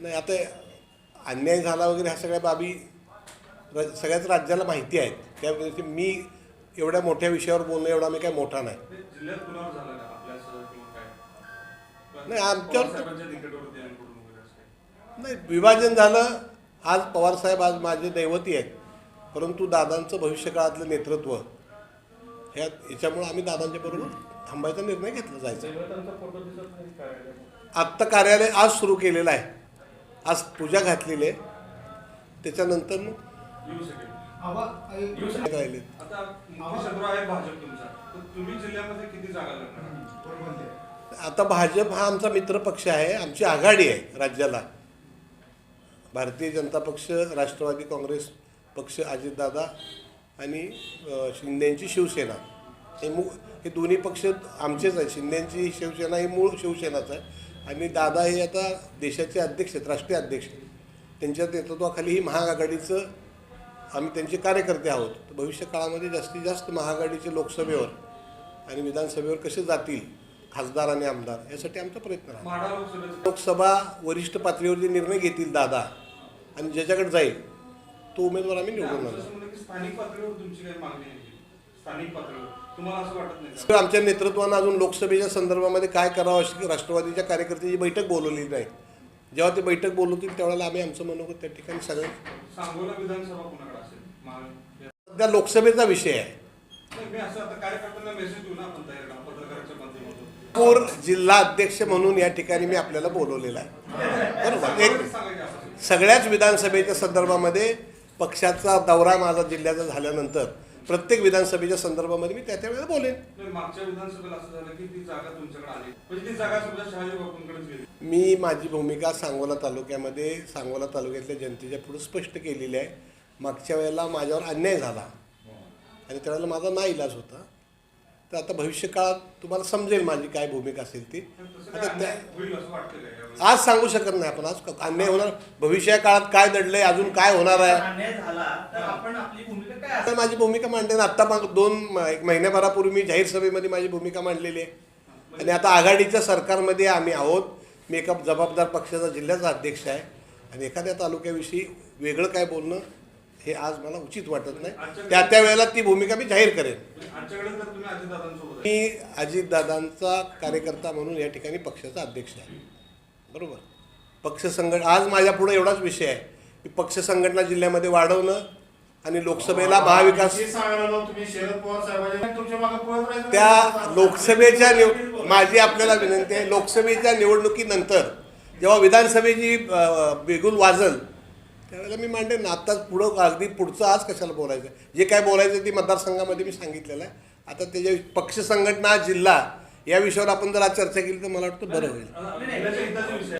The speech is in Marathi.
नाही आता अन्याय झाला वगैरे ह्या सगळ्या बाबी र सगळ्याच राज्याला माहिती आहेत. त्यामुळे मी एवढ्या मोठ्या विषयावर बोलणं एवढा मी काय मोठा नाही. नाही, आमच्यावर-? नाही विभाजन झालं. आज पवारसाहेब आज माझे दैवती आहेत. परंतु दादांचं भविष्यकाळातलं नेतृत्व ह्या याच्यामुळं आम्ही दादांच्या बरोबर थांबायचा निर्णय घेतला जायचा. आत्ता कार्यालय आज सुरू केलेलं आहे. आज पूजा घातलेली आहे. त्याच्यानंतर मग येऊ शकेल. येऊ काय राहिले आता आहे भाजप तुमचा. तर तुम्ही जिल्ह्यामध्ये किती जागा लढणार आता भाजप हा आमचा मित्र पक्ष आहे आमची आघाडी आहे राज्याला. भारतीय जनता पक्ष राष्ट्रवादी काँग्रेस पक्ष अजितदादा आणि शिंदेची शिवसेना. हे मू हे दोन्ही पक्ष आमचेच आहेत. शिंदेची शिवसेना ही मूळ शिवसेनाच आहे. आणि दादा हे आता देशाचे अध्यक्ष आहेत राष्ट्रीय अध्यक्ष आहेत. त्यांच्या नेतृत्वाखाली ही महाआघाडीचं आम्ही त्यांचे कार्यकर्ते आहोत. तर भविष्य काळामध्ये जास्तीत जास्त महाआघाडीचे लोकसभेवर आणि विधानसभेवर कसे जातील खासदार आणि आमदार यासाठी आमचा प्रयत्न राहतो लोकसभेचं लोकसभा वरिष्ठ पातळीवर जे निर्णय घेतील दादा आणि ज्याच्याकडे जाईल तो उमेदवार आम्ही निवडून आमचं स्थानिक पातळीवर. तुम्हाला असं वाटत नाही का? आमच्या नेतृत्वानं अजून लोकसभेच्या संदर्भामध्ये काय करावं अशी राष्ट्रवादीच्या कार्यकर्त्याची बैठक बोलवली नाही. जेव्हा ते बैठक बोलवतील त्यावेळेला आम्ही आमचं मनोगत त्या ठिकाणी सगळं सांगोला विधानसभा कुणाकडे असेल? महा- सध्या लोकसभेचा विषय आहे. नाही, मी असं आता कार्यकर्त्यांना मेसेज देऊ ना आपण तयार करा, पत्रकाराच्या माध्यमातून. पूर जिल्हा अध्यक्ष म्हणून या ठिकाणी मी आपल्याला बोलवलेलं आहे. बरोबर एक सांगा की असं सगळ्याच विधानसभेच्या संदर्भामध्ये पक्षाचा दौरा माझा जिल्ह्याचा झाल्यानंतर प्रत्येक विधानसभेच्या संदर्भामध्ये मी त्या त्या वेळेला बोलेन. नाही, मागच्या विधानसभेला असं झालं की ती जागा तुमच्याकडे आली. म्हणजे ती जागा सुद्धा शहाजी बापूंकडेच गेली. मी माझी भूमिका सांगोला तालुक्यामध्ये सांगोला तालुक्यातल्या जनतेच्या पुढे स्पष्ट केलेली आहे. मागच्या वेळेला माझ्यावर अन्याय झाला. आणि त्यावेळेला माझा ना इलाज होता. तर आता भविष्य काळात तुम्हाला समजेल माझी काय भूमिका असेल ती. आता त्या? आज सांगू शकत नाही आपण. आज अन्याय होणार. भविष्य काळात काय दडलंय अजून काय होणार आहे? अन्याय झाला तर आपण आपली भूमिका काय आता माझी भूमिका मांडते ना आत्ता मग दोन म- एक महिन्याभरापूर्वी मी जाहीर सभेमध्ये माझी भूमिका मांडलेली आहे. आणि आता आघाडीच्या सरकारमध्ये आम्ही आहोत. मी एका जबाबदार पक्षाचा जिल्ह्याचा अध्यक्ष आहे. आणि एखाद्या तालुक्याविषयी वेगळं काय बोलणं हे आज मला उचित वाटत नाही. त्या त्या वेळेला ती भूमिका मी जाहीर करेन. म्हणजे तुम्ही अजितदादांसोबत. मी अजितदादांचा कार्यकर्ता म्हणून या ठिकाणी पक्षाचा अध्यक्ष आहे. बरोबर? पक्ष संघट आज माझ्या पुढे एवढाच विषय आहे की पक्ष संघटना जिल्ह्यामध्ये वाढवणं आणि लोकसभेला महाविकास त्या लोकसभेच्या निव माझी आपल्याला विनंती आहे लोकसभेच्या निवडणुकीनंतर जेव्हा विधानसभेची बिगुल वाजल त्यावेळेला मी मांडेन ना आत्ताच पुढं अगदी पुढचं आज कशाला बोलायचं? जे काय बोलायचं ते मतदारसंघामध्ये मी सांगितलेलं आहे. आता त्याच्या पक्ष संघटना जिल्हा या विषयावर आपण जर आज चर्चा केली तर मला वाटतं बरं होईल.